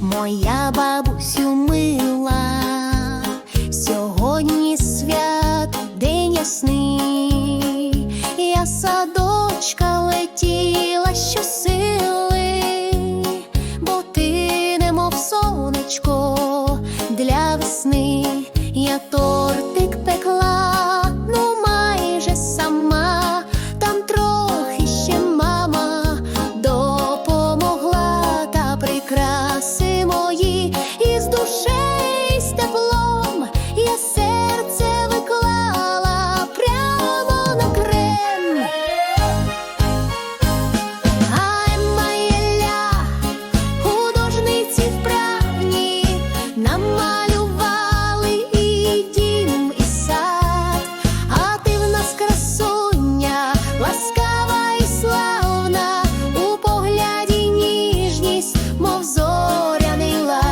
моя бабусю мила. Сьогодні свято день ясний, я садочка летіла щосили, бо ти немов сонечко для весни, я тортик намалювали і дім, і сад, а ти в нас красуня, ласкава і славна, у погляді ніжність, мов зоряний лад.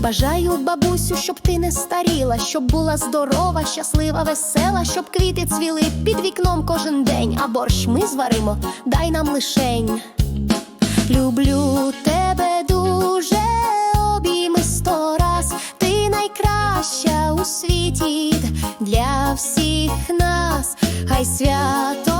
Бажаю, бабусю, щоб ти не старіла, щоб була здорова, щаслива, весела, щоб квіти цвіли під вікном кожен день, а борщ ми зваримо, дай нам лишень. Люблю тебе дуже, обійми сто раз, ти найкраща у світі для всіх нас, хай свято